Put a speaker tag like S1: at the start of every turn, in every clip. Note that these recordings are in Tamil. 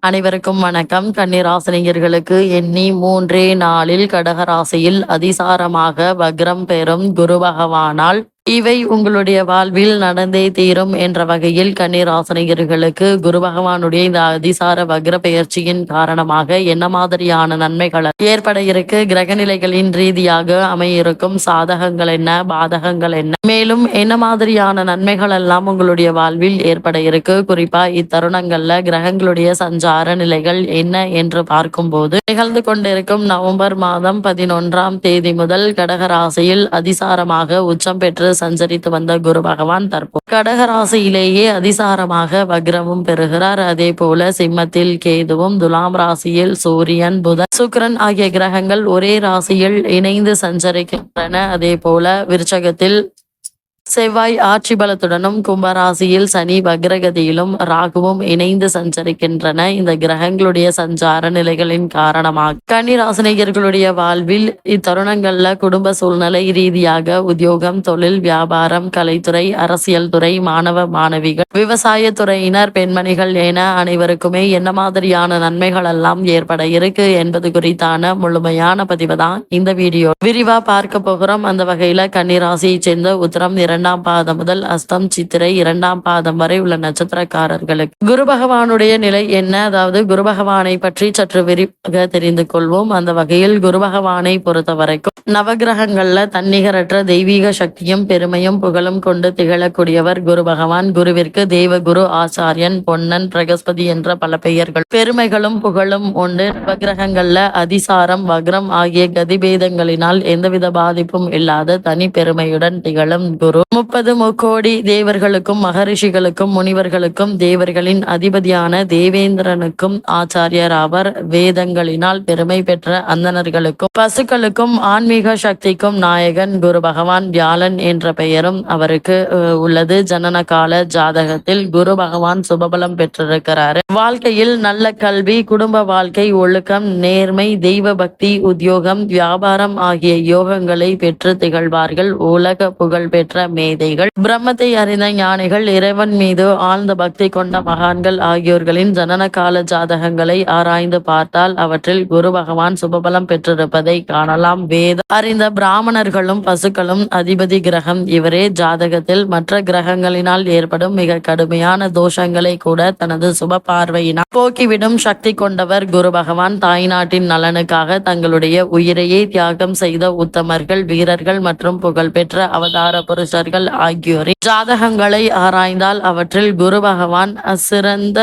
S1: அனைவருக்கும் வணக்கம். கன்னிராசினியர்களுக்கு எண்ணி மூன்றே நாளில் கடகராசியில் அதிசாரமாக வக்ரம் பெறும் குரு பகவானால் இவை உங்களுடைய வாழ்வில் நடந்தே தீரும் என்ற வகையில் கன்னிராசினியர்களுக்கு குரு பகவானுடைய இந்த அதிசார வக்ர பெயர்ச்சியின் காரணமாக என்ன மாதிரியான நன்மைகள் ஏற்பட இருக்கு? கிரகநிலைகளின் ரீதியாக அமையிருக்கும் சாதகங்கள் என்ன? பாதகங்கள் என்ன? மேலும் என்ன மாதிரியான நன்மைகள் எல்லாம் உங்களுடைய வாழ்வில் ஏற்பட இருக்கு? குறிப்பா இத்தருணங்கள்ல கிரகங்களுடைய சஞ்சார நிலைகள் என்ன என்று பார்க்கும்போது நிகழ்ந்து கொண்டிருக்கும் நவம்பர் மாதம் பதினொன்றாம் தேதி முதல் கடகராசியில் அதிசாரமாக உச்சம் பெற்று சஞ்சரித்து வந்த குரு பகவான் தற்போது கடக ராசியிலேயே அதிசாரமாக வக்ரமும் பெறுகிறார். அதே போல சிம்மத்தில் கேதுவும் துலாம் ராசியில் சூரியன் புதன் சுக்கிரன் ஆகிய கிரகங்கள் ஒரே ராசியில் இணைந்து சஞ்சரிக்கின்றன. அதே போல விருச்சகத்தில் செவ்வாய் ஆட்சி பலத்துடனும் கும்பராசியில் சனி வக்ரகதியிலும் ராகுவும் இணைந்து சஞ்சரிக்கின்றன. இந்த கிரகங்களுடைய சஞ்சார நிலைகளின் காரணமாக கன்னிராசினியர்களுடைய வாழ்வில் இத்தருணங்கள்ல குடும்ப சூழ்நிலை ரீதியாக உத்தியோகம் தொழில் வியாபாரம் கலைத்துறை அரசியல் துறை மாணவ மாணவிகள் விவசாய துறையினர் பெண்மணிகள் என அனைவருக்குமே என்ன மாதிரியான நன்மைகள் எல்லாம் ஏற்பட இருக்கு என்பது குறித்தான முழுமையான பதிவு தான் இந்த வீடியோ. விரிவா பார்க்க போகிறோம். அந்த வகையில கன்னிராசியை சேர்ந்த உத்தரம் இரண்டு இரண்டாம் பாதம் முதல் அஸ்தம் சித்திரை இரண்டாம் பாதம் வரை உள்ள நட்சத்திரக்காரர்களுக்கு. குரு பகவானுடைய நிலை என்ன? அதாவது குரு பகவானை பற்றி சற்று விரிவாக தெரிந்து கொள்வோம். அந்த வகையில் குரு பகவானை பொறுத்த வரைக்கும் நவகிரகங்கள்ல தன்னிகரற்ற தெய்வீக சக்தியும் பெருமையும் புகழும் கொண்டு திகழக்கூடியவர் குரு பகவான். குருவிற்கு தேவகுரு ஆச்சாரியன் பொன்னன் பிரகஸ்பதி என்ற பல பெயர்கள். பெருமைகளும் புகழும் உண்டு நவகிரகங்கள்ல அதிசாரம் வக்ரம் ஆகிய கதிபேதங்களினால் எந்தவித பாதிப்பும் இல்லாத தனி பெருமையுடன் திகழும் குரு. முப்பது முக்கோடி தேவர்களுக்கும் மகரிஷிகளுக்கும் முனிவர்களுக்கும் தேவர்களின் அதிபதியான தேவேந்திரனுக்கும் ஆச்சாரியர் அவர். வேதங்களினால் பெருமை பெற்ற அந்தணர்களுக்கும் பசுக்களுக்கும் ஆன்மீக சக்திக்கும் நாயகன் குரு பகவான் வியாழன் என்ற பெயரும் அவருக்கு உள்ளது. ஜனன கால ஜாதகத்தில் குரு பகவான் சுபபலம் பெற்றிருக்கிறாரு. வாழ்க்கையில் நல்ல கல்வி குடும்ப வாழ்க்கை ஒழுக்கம் நேர்மை தெய்வ பக்தி உத்தியோகம் வியாபாரம் ஆகிய யோகங்களை பெற்று திகழ்வார்கள். உலக புகழ் பெற்ற மே மேதைகள் பிரம்மத்தை அறிந்த ஞானிகள் இறைவன் மீது ஆழ்ந்த பக்தி கொண்ட மகான்கள் ஆகியோர்களின் ஜனன கால ஜாதகங்களை ஆராய்ந்து பார்த்தால் அவற்றில் குரு பகவான் சுபபலம் பெற்றிருப்பதை காணலாம். வேத அறிந்த பிராமணர்களும் பசுக்களும் அதிபதி கிரகம் இவரே ஜாதகத்தில் மற்ற கிரகங்களினால் ஏற்படும் மிக கடுமையான தோஷங்களை கூட தனது சுப பார்வையினால் போக்கிவிடும் சக்தி கொண்டவர் குரு பகவான். தாய்நாட்டின் நலனுக்காக தங்களுடைய உயிரையே தியாகம் செய்த உத்தமர்கள் வீரர்கள் மற்றும் புகழ்பெற்ற அவதார புருஷர்கள் ஆகியோரின் ஜாதகங்களை ஆராய்ந்தால் அவற்றில் குரு பகவான் சிறந்த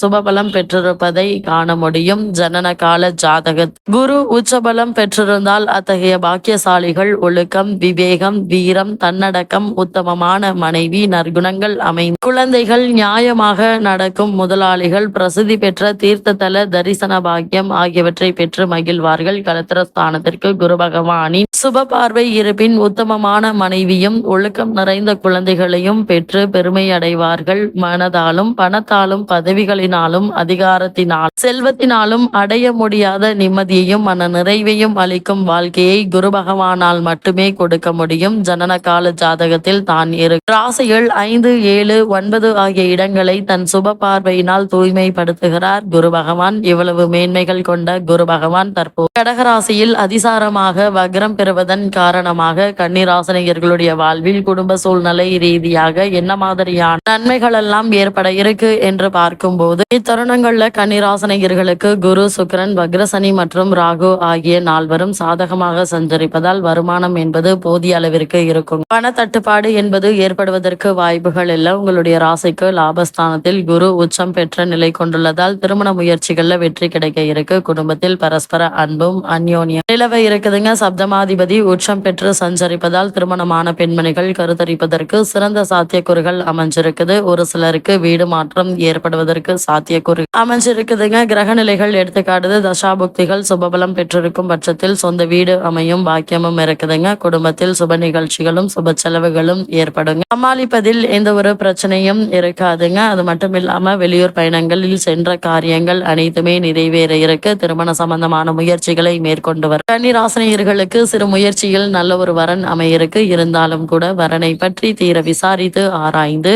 S1: சுபபலம் பெற்றிருப்பதை காண முடியும். ஜனன கால ஜாதக குரு உச்சபலம் பெற்றிருந்தால் அத்தகைய பாக்கியசாலிகள் ஒழுக்கம் விவேகம் வீரம் தன்னடக்கம் உத்தமமான மனைவி நற்குணங்கள் அமைந்த குழந்தைகள் நியாயமாக நடக்கும் முதலாளிகள் பிரசித்தி பெற்ற தீர்த்ததல தரிசன பாக்கியம் ஆகியவற்றை பெற்று மகிழ்வார்கள். கலத்திரஸ்தானத்திற்கு குரு பகவானின் சுப பார்வை இருப்பின் உத்தமமான மனைவியும் ஒழுக்கம் நிறைந்த குழந்தைகளையும் பெற்று பெருமை அடைவார்கள் மனதாலும் பணத்தாலும் பதவிகளினாலும் அதிகாரத்தினால் செல்வத்தினாலும் அடைய முடியாத நிம்மதியையும் மன நிறைவையும் அளிக்கும் வாழ்க்கையை குரு பகவானால் மட்டுமே கொடுக்க முடியும். ஜனன கால ஜாதகத்தில் தான் இரு ராசிகள் ஐந்து ஏழு ஒன்பது ஆகிய இடங்களை தன் சுப பார்வையினால் தூய்மைப்படுத்துகிறார் குரு பகவான். இவ்வளவு மேன்மைகள் கொண்ட குரு பகவான் தற்போது கடகராசியில் அதிசாரமாக வக்ரம் பெறுவதன் காரணமாக கன்னிராசனையர்களுடைய வாழ்வில் குடும்ப சூழ்நிலை ரீதியாக என்ன மாதிரியான நன்மைகள் எல்லாம் ஏற்பட இருக்கு என்று பார்க்கும்போது இத்தருணங்கள்ல கன்னிராசனையர்களுக்கு குரு சுக்கிரன் வக்ரசனி மற்றும் ராகு ஆகிய நால்வரும் சாதகமாக சஞ்சரிப்பதால் வருமானம் என்பது போதிய அளவிற்கு இருக்கும். பண தட்டுப்பாடு என்பது ஏற்படுவதற்கு வாய்ப்புகள் இல்லை. உங்களுடைய ராசிக்கு லாபஸ்தானத்தில் குரு உச்சம் பெற்ற நிலை கொண்டுள்ளதால் திருமண முயற்சிகள்ல வெற்றி கிடைக்க இருக்கு. குடும்பத்தில் பரஸ்பர அன்பும் அந்யோன்யம் நிலவ இருக்குதுங்க. சப்தமாதிபதி உச்சம் பெற்று சஞ்சரிப்பதால் திருமணமான பெண்மணிகள் கருத்தரிப்பதற்கு சிறந்த சாத்தியக்கூறுகள் அமைஞ்சிருக்குது. ஒரு சிலருக்கு வீடு மாற்றம் ஏற்படுவதற்கு சாத்தியக்கூறு அமைஞ்சிருக்குதுங்க. கிரக நிலைகள் எடுத்துக்காட்டுது. தசாபுக்திகள் சுபபலம் பெற்றிருக்கும் பட்சத்தில் சொந்த வீடு அமையும் பாக்கியமும் இருக்குதுங்க. குடும்பத்தில் சுப நிகழ்ச்சிகளும் சுப செலவுகளும் ஏற்படுங்க. சமாளிப்பதில் எந்த ஒரு பிரச்சனையும் இருக்காதுங்க. அது மட்டும் இல்லாம வெளியூர் பயணங்களில் சென்ற காரியங்கள் அனைத்துமே நிறைவேற இருக்கு. திருமண சம்பந்தமான முயற்சிகளை மேற்கொண்டு வர. கன்னிராசினியர்களுக்கு சிறு முயற்சியில் நல்ல ஒரு வரன் அமையிருக்கு இருந்தாலும் கூட வரனை பற்றி தீர விசாரித்து ஆராய்ந்து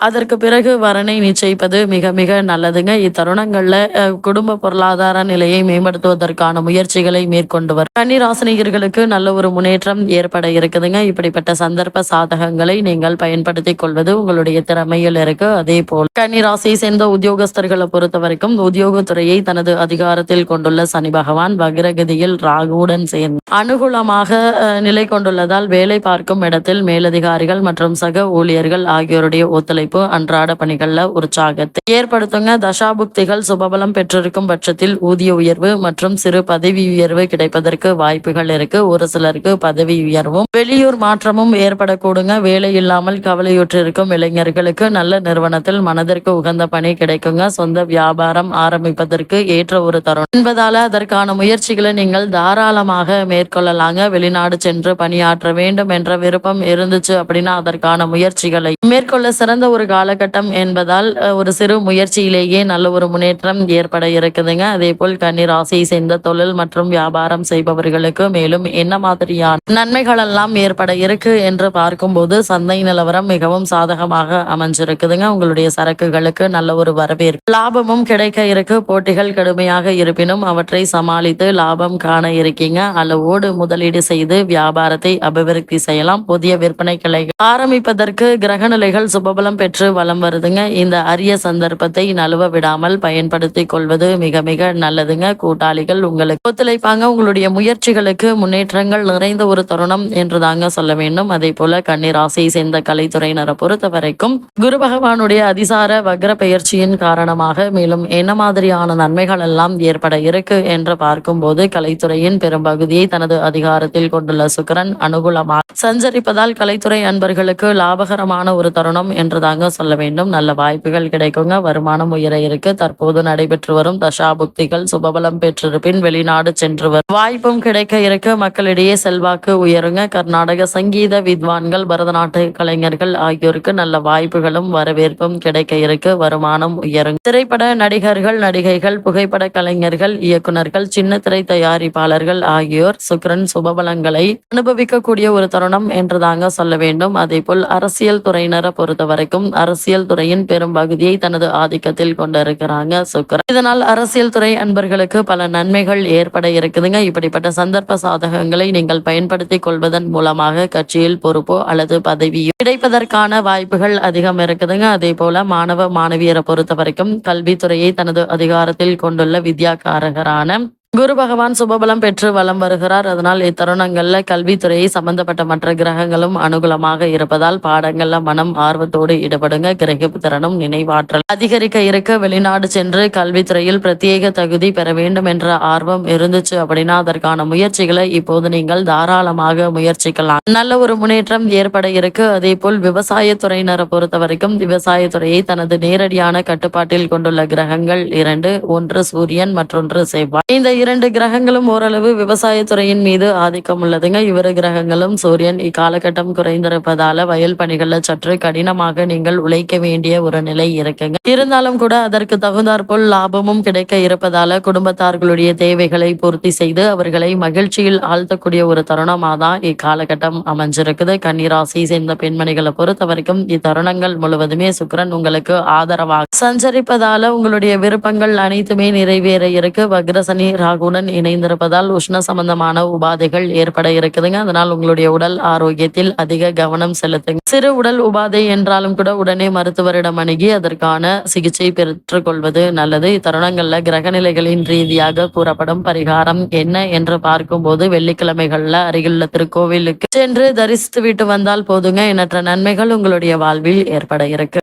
S1: அதற்கு பிறகு வரனை நிச்சயிப்பது மிக மிக நல்லதுங்க. இத்தருணங்கள்ல குடும்ப பொருளாதார நிலையை மேம்படுத்துவதற்கான முயற்சிகளை மேற்கொண்டு வரும் கன்னிராசினியர்களுக்கு நல்ல ஒரு முன்னேற்றம் ஏற்பட இருக்குதுங்க. இப்படிப்பட்ட சந்தர்ப்ப சாதகங்களை நீங்கள் பயன்படுத்திக் கொள்வது உங்களுடைய திறமையில் இருக்கு. அதே போல் கன்னிராசியை சேர்ந்த உத்தியோகஸ்தர்களை பொறுத்த வரைக்கும் உத்தியோகத்துறையை தனது அதிகாரத்தில் கொண்டுள்ள சனி பகவான் வக்ரகதியில் ராகுடன் சேர்ந்து அனுகூலமாக நிலை கொண்டுள்ளதால் வேலை பார்க்கும் இடத்தில் மேலதிகாரிகள் மற்றும் சக ஊழியர்கள் ஆகியோருடைய ஒத்துழைப்பு அன்றாட பணிகள்ல உற்சாகத்தை ஏற்படுத்துங்க. தசாபுக்திகள் சுபபலம் பெற்றிருக்கும் பட்சத்தில் ஊதிய உயர்வு மற்றும் சிறு பதவி உயர்வு கிடைப்பதற்கு வாய்ப்புகள் இருக்கு. ஒரு சிலருக்கு பதவி உயர்வும் வெளியூர் மாற்றமும் ஏற்படக்கூடுங்க. வேலை இல்லாமல் கவலையுற்றிருக்கும் இளைஞர்களுக்கு நல்ல நிறுவனத்தில் மனதிற்கு உகந்த பணி கிடைக்குங்க. சொந்த வியாபாரம் ஆரம்பிப்பதற்கு ஏற்ற ஒரு தருணம். என்பதால அதற்கான முயற்சிகளை நீங்கள் தாராளமாக மேற்கொள்ளலாங்க. வெளிநாடு சென்று பணியாற்ற வேண்டும் என்ற விருப்பம் இருந்துச்சு அப்படின்னா அதற்கான முயற்சிகளை மேற்கொள்ள சிறந்த ஒரு காலகட்டம் என்பதால் ஒரு சிறு முயற்சியிலேயே நல்ல ஒரு முன்னேற்றம் ஏற்பட இருக்குதுங்க. அதே போல் கன்னி ராசியை சேர்ந்த தொழில் மற்றும் வியாபாரம் செய்பவர்களுக்கு மேலும் என்ன மாதிரியான நன்மைகள் எல்லாம் ஏற்பட இருக்கு என்று பார்க்கும்போது சந்தை நிலவரம் மிகவும் சாதகமாக அமைஞ்சிருக்குதுங்க. உங்களுடைய சரக்குகளுக்கு நல்ல ஒரு வரவேற்பு. லாபமும் கிடைக்க இருக்கு. போட்டிகள் கடுமையாக இருப்பினும் அவற்றை சமாளித்து லாபம் காண இருக்கீங்க. அளவோடு முதலீடு செய்து வியாபாரத்தை அபிவிருத்தி செய்யலாம். புதிய விற்பனை கிளைகள் ஆரம்பிப்பதற்கு கிரக நிலைகள் சுபபலம் பெற்று வலம் வருதுங்க. இந்த அரிய சந்தர்ப்பத்தை நழுவ விடாமல் பயன்படுத்திக் கொள்வது மிக மிக நல்லதுங்க. கூட்டாளிகள் உங்களுக்கு ஒத்துழைப்பாங்க. உங்களுடைய முயற்சிகளுக்கு முன்னேற்றங்கள் நிறைந்த ஒரு தருணம் என்று தாங்க சொல்ல வேண்டும். அதே போல கன்னிராசியை சேர்ந்த கலைத்துறையினரை பொறுத்த வரைக்கும் குரு பகவானுடைய அதிசார வக்ர பெயர்ச்சியின் காரணமாக மேலும் என்ன மாதிரியான நன்மைகள் எல்லாம் ஏற்பட இருக்கு என்று பார்க்கும்போது கலைத்துறையின் பெரும்பகுதியை தனது அதிகாரத்தில் கொண்டுள்ள சுக்கரன் அனுகூலமாக சஞ்சரிப்பதால் கலைத்துறை அன்பர்களுக்கு லாபகரமான ஒரு தருணம் என்று தாங்க சொல்ல வேண்டும். நல்ல வாய்ப்புகள் கிடைக்குங்க. வருமானம் உயர இருக்கு. தற்போது நடைபெற்று வரும் தசாபுக்திகள் சுபபலம் பெற்றிருப்பின் வெளிநாடு சென்று வரும். வாய்ப்பும் கிடைக்க இருக்கு. மக்களிடையே செல்வாக்கு உயருங்க. கர்நாடக சங்கீத வித்வான்கள் பரதநாட்டிய கலைஞர்கள் ஆகியோருக்கு நல்ல வாய்ப்புகளும் வரவேற்பும் கிடைக்க இருக்கு. வருமானம் உயருங்க. திரைப்பட நடிகர்கள் நடிகைகள் புகைப்பட கலைஞர்கள் இயக்குநர்கள் சின்ன திரை தயாரிப்பாளர்கள் ஆகியோர் சுக்ரன் சுபபலங்களை அனுபவிக்கக்கூடிய ஒரு தருணம் என்று தாங்க சொல்ல வேண்டும். அதே போல் அரசியல் துறையினரை பொறுத்த வரைக்கும் அரசியல் துறையின் பெரும் பகுதியை தனது ஆதிக்கத்தில் கொண்டிருக்கிறாங்க சுக்கரன். இதனால் அரசியல் துறை அன்பர்களுக்கு பல நன்மைகள் ஏற்பட இருக்குதுங்க. இப்படிப்பட்ட சந்தர்ப்ப சாதகங்களை நீங்கள் பயன்படுத்திக் கொள்வதன் மூலமாக கட்சியில் பொறுப்போ அல்லது பதவியோ கிடைப்பதற்கான வாய்ப்புகள் அதிகம் இருக்குதுங்க. அதே போல மாணவ மாணவியரை பொறுத்த வரைக்கும் கல்வித்துறையை தனது அதிகாரத்தில் கொண்டுள்ள வித்யாகாரகரான குரு பகவான் சுபபலம் பெற்று வலம் வருகிறார். அதனால் இத்தருணங்கள்ல கல்வித்துறையை சம்பந்தப்பட்ட மற்ற கிரகங்களும் அனுகூலமாக இருப்பதால் பாடங்கள்ல மனம் ஆர்வத்தோடு ஈடுபடுங்க. கிரகிப்பு திறனும் நினைவாற்றல் அதிகரிக்க இருக்க வெளிநாடு சென்று கல்வித்துறையில் பிரத்யேக தகுதி பெற வேண்டும் என்ற ஆர்வம் இருந்துச்சு அப்படின்னா அதற்கான முயற்சிகளை இப்போது நீங்கள் தாராளமாக முயற்சிக்கலாம். நல்ல ஒரு முன்னேற்றம் ஏற்பட இருக்கு. அதே போல் விவசாயத்துறையினரை பொறுத்த வரைக்கும் விவசாயத்துறையை தனது நேரடியான கட்டுப்பாட்டில் கொண்டுள்ள கிரகங்கள் இரண்டு ஒன்று சூரியன் மற்றொன்று செவ்வாய். இந்த இரண்டு கிரகங்களும் ஓரளவு விவசாயத்துறையின் மீது ஆதிக்கம் உள்ளதுங்க. இவரு கிரகங்களும் சூரியன் இக்காலகட்டம் குறைந்திருப்பதால வயல் பணிகள்ல சற்று கடினமாக நீங்கள் உழைக்க வேண்டிய ஒரு நிலை இருக்குங்க. இருந்தாலும் கூட அதற்கு தகுந்தாற்போல் லாபமும் கிடைக்க இருப்பதால குடும்பத்தார்களுடைய தேவைகளை பூர்த்தி செய்து அவர்களை மகிழ்ச்சியில் ஆழ்த்தக்கூடிய ஒரு தருணமா தான் இக்காலகட்டம் அமைஞ்சிருக்குது. கன்னிராசி சேர்ந்த பெண்மணிகளை பொறுத்த வரைக்கும் இத்தருணங்கள் முழுவதுமே சுக்கரன் உங்களுக்கு ஆதரவாக. சஞ்சரிப்பதால உங்களுடைய விருப்பங்கள் அனைத்துமே நிறைவேற இருக்கு. வக்ரசனி ராகுடன் இணைந்திருப்பதால் உஷ்ண சம்பந்தமான உபாதைகள் ஏற்பட இருக்குதுங்க அதனால் உங்களுடைய உடல் ஆரோக்கியத்தில் அதிக கவனம் செலுத்துங்க. சிறு உடல் உபாதை என்றாலும் கூட உடனே மருத்துவரிடம் அணுகி அதற்கான சிகிச்சை பெற்றுக்கொள்வது நல்லது. இத்தருணங்கள்ல கிரகநிலைகளின் ரீதியாக கூறப்படும் பரிகாரம் என்ன என்று பார்க்கும்போது வெள்ளிக்கிழமைகள்ல அருகிலுள்ள திருக்கோவிலுக்கு சென்று தரிசித்து விட்டு வந்தால் போதுங்க. எண்ணற்ற நன்மைகள் உங்களுடைய வாழ்வில் ஏற்பட இருக்கு.